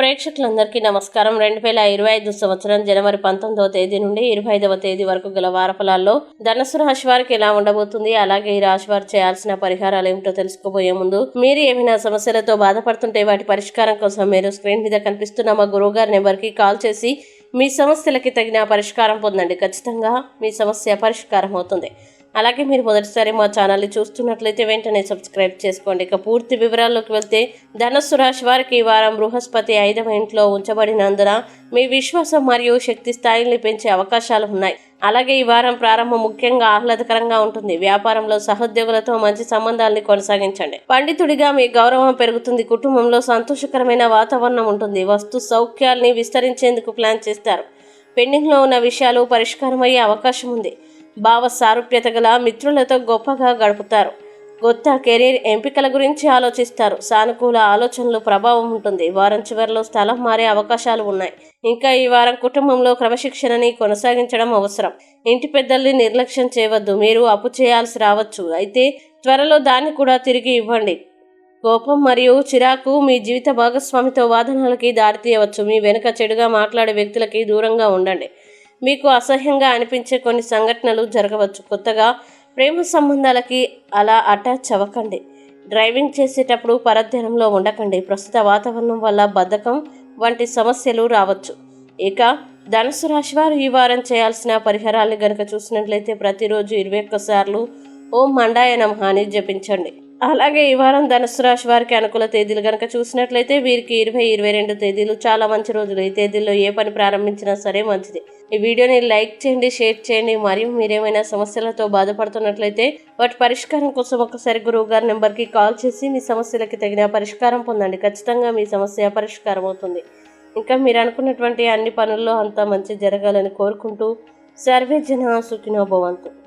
ప్రేక్షకులందరికీ నమస్కారం. రెండు వేల ఇరవై ఐదు సంవత్సరం జనవరి పంతొమ్మిదవ తేదీ నుండి ఇరవై ఐదవ తేదీ వరకు గల వారఫలాల్లో ధనుసు రాశి వారికి ఎలా ఉండబోతుంది అలాగే ఈ రాశి వారు చేయాల్సిన పరిహారాలు ఏమిటో తెలుసుకోబోయే ముందు మీరు ఏమైనా సమస్యలతో బాధపడుతుంటే వాటి పరిష్కారం కోసం మీరు స్క్రీన్ మీద కనిపిస్తున్న మా గురువు గారి నెంబర్కి కాల్ చేసి మీ సమస్యలకి తగిన పరిష్కారం పొందండి. ఖచ్చితంగా మీ సమస్య పరిష్కారం అవుతుంది. అలాగే మీరు మొదటిసారి మా ఛానల్ని చూస్తున్నట్లయితే వెంటనే సబ్స్క్రైబ్ చేసుకోండి. ఇక పూర్తి వివరాల్లోకి వెళ్తే ధనస్సు రాశి వారికి ఈ వారం బృహస్పతి ఐదవ ఇంట్లో ఉంచబడినందున మీ విశ్వాసం మరియు శక్తి స్థాయిల్ని పెంచే అవకాశాలు ఉన్నాయి. అలాగే ఈ వారం ప్రారంభం ముఖ్యంగా ఆహ్లాదకరంగా ఉంటుంది. వ్యాపారంలో సహోద్యోగులతో మంచి సంబంధాలని కొనసాగించండి. పండితుడిగా మీ గౌరవం పెరుగుతుంది. కుటుంబంలో సంతోషకరమైన వాతావరణం ఉంటుంది. వస్తు సౌఖ్యాల్ని విస్తరించేందుకు ప్లాన్ చేస్తారు. పెండింగ్లో ఉన్న విషయాలు పరిష్కారమయ్యే అవకాశం ఉంది. భావ సారూప్యత గల మిత్రులతో గొప్పగా గడుపుతారు. కొత్త కెరీర్ ఎంపికల గురించి ఆలోచిస్తారు. సానుకూల ఆలోచనలు ప్రభావం ఉంటుంది. వారం చివరిలో స్థలం మారే అవకాశాలు ఉన్నాయి. ఇంకా ఈ వారం కుటుంబంలో క్రమశిక్షణని కొనసాగించడం అవసరం. ఇంటి పెద్దల్ని నిర్లక్ష్యం చేయవద్దు. మీరు అప్పు చేయాల్సి రావచ్చు. అయితే త్వరలో దాన్ని కూడా తిరిగి ఇవ్వండి. కోపం మరియు చిరాకు మీ జీవిత భాగస్వామితో వాదనలకి దారితీయవచ్చు. మీ వెనుక చెడుగా మాట్లాడే వ్యక్తులకి దూరంగా ఉండండి. మీకు అసహ్యంగా అనిపించే కొన్ని సంఘటనలు జరగవచ్చు. కొత్తగా ప్రేమ సంబంధాలకి అలా అటాచ్ అవ్వకండి డ్రైవింగ్ చేసేటప్పుడు పరధ్యానంలో ఉండకండి. ప్రస్తుత వాతావరణం వల్ల బద్ధకం వంటి సమస్యలు రావచ్చు. ఇక ధనుసు రాశి వారు ఈ వారం చేయాల్సిన పరిహారాల్ని గనక చూసినట్లయితే ప్రతిరోజు ఇరవై ఒక్కసార్లు ఓం మండాయ నమహాని జపించండి. అలాగే ఈ వారం ధనుసు రాశి వారికి అనుకూల తేదీలు కనుక చూసినట్లయితే వీరికి ఇరవై ఇరవై రెండు తేదీలు చాలా మంచి రోజులు. ఈ తేదీల్లో ఏ పని ప్రారంభించినా సరే మంచిది. ఈ వీడియోని లైక్ చేయండి షేర్ చేయండి. మరియు మీరేమైనా సమస్యలతో బాధపడుతున్నట్లయితే వాటి పరిష్కారం కోసం ఒకసారి గురువు గారి నెంబర్కి కాల్ చేసి మీ సమస్యలకి తగిన పరిష్కారం పొందండి. ఖచ్చితంగా మీ సమస్య పరిష్కారం అవుతుంది. ఇంకా మీరు అనుకున్నటువంటి అన్ని పనుల్లో అంతా మంచి జరగాలని కోరుకుంటూ సర్వే జన సుఖినో భవంతు.